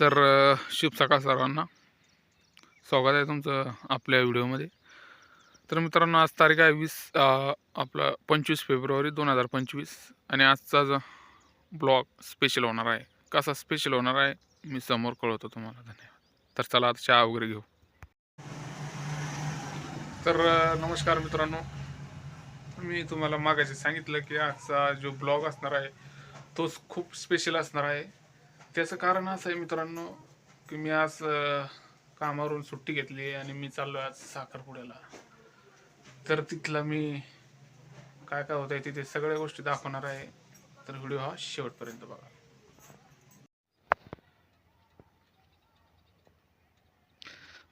तर शुभ सकाळ सर्वांना. स्वागत आहे तुमचं आपल्या व्हिडिओमध्ये. तर मित्रांनो आज तारीख आहे वीस आपला पंचवीस फेब्रुवारी दोन हजार पंचवीस आणि आजचा जो ब्लॉग स्पेशल होणार आहे. कसा स्पेशल होणार आहे मी समोर कळवतो तुम्हाला. धन्यवाद. तर चला आता चहा वगैरे घेऊ. तर नमस्कार मित्रांनो. मी तुम्हाला मागाशी सांगितलं की आजचा जो ब्लॉग असणार आहे तोच खूप स्पेशल असणार आहे. त्याचं कारण असं आहे मित्रांनो की मी आज कामावरून सुट्टी घेतली आहे आणि मी चाललो आज साखरपुड्याला. तर तिथला मी काय काय होत आहे तिथे सगळ्या गोष्टी दाखवणार आहे. तर व्हिडिओ हा शेवटपर्यंत बघा.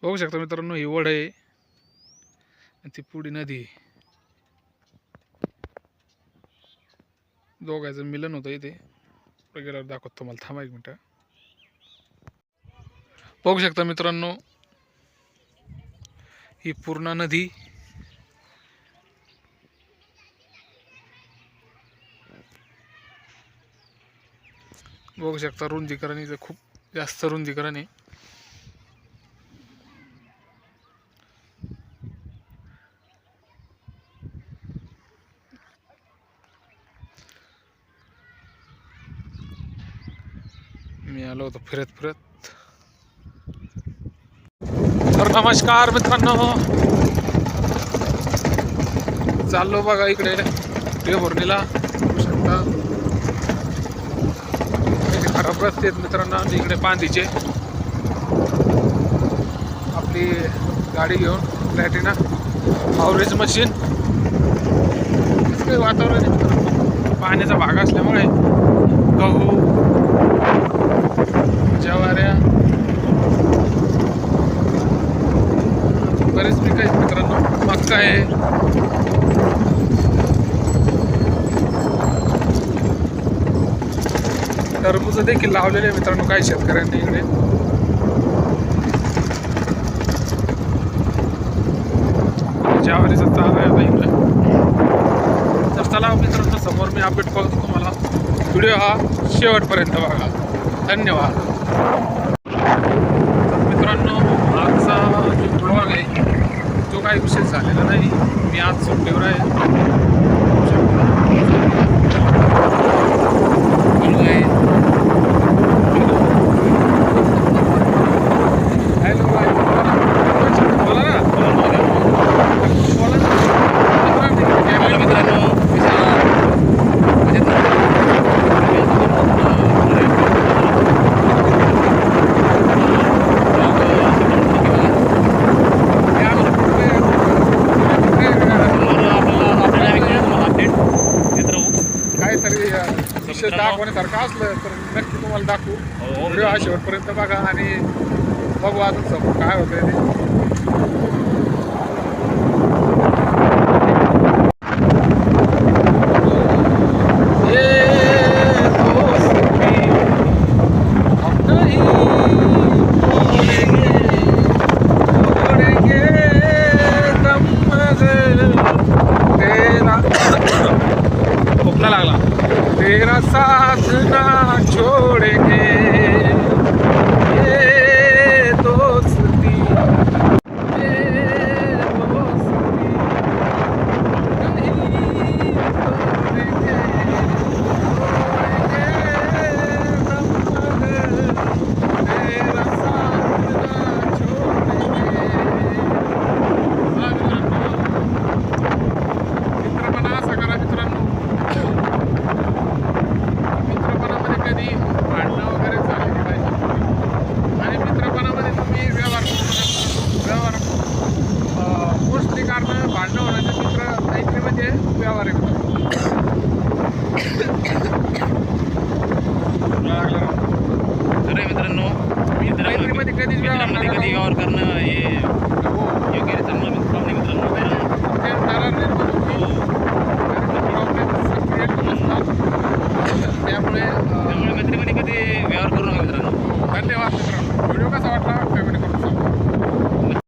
बघू शकता मित्रांनो ही वड आहे आणि ती पुढी नदी आहे. दोघांचं मिलन होतं इथे. पुढे गेल्यावर दाखवतो तुम्हाला. थांबा एक मिनटं. बघू शकता मित्रांनो ही पूर्ण नदी बघू शकता रुंदीकरण इथं खूप जास्त रुंदीकरण आहे. मी आलो होतो फिरत फिरत. तर नमस्कार मित्रांनो. चाललो बघा इकडे देवभरणीला. बघू शकता. खराब रस्ते आहेत मित्रांनो इकडे पांदीचे आपली गाडी घेऊन प्लॅटिना आवरेज मशीन. वातावरण पाण्याचा भाग असल्यामुळे गहू ज्वाऱ्या बरेच पिक आहेत मित्रांनो. मक्का आहे. टरबूज देखील लावलेले आहे मित्रांनो काही शेतकऱ्यांनी इकडे. ज्वारीचा चारा आहे आता इकडे. तर चला मित्रांनो समोर मी अपडेट करतो तुम्हाला. व्हिडिओ हा शेवटपर्यंत बघा. धन्यवाद तर मित्रांनो आजचा जो ब्लॉग आहे तो काही विशेष झालेला नाही मी आज सुट्टीवर आहे मुलगा आहे. Hello bye. बोला ना बोला ना मित्रांनो काहीतरी अ, विशेष दाखवण्यासारखं असलं तर नक्की तुम्हाला दाखवू. व्हिडिओ हा शेवटपर्यंत बघा आणि बघू अजून समोर काय होतंय ते. भांडणं होण्याचं चित्र काहीतरी म्हणजे व्यवहार आहे. मित्रांनो मित्रांमध्ये कधीच व्यवहार करणं हे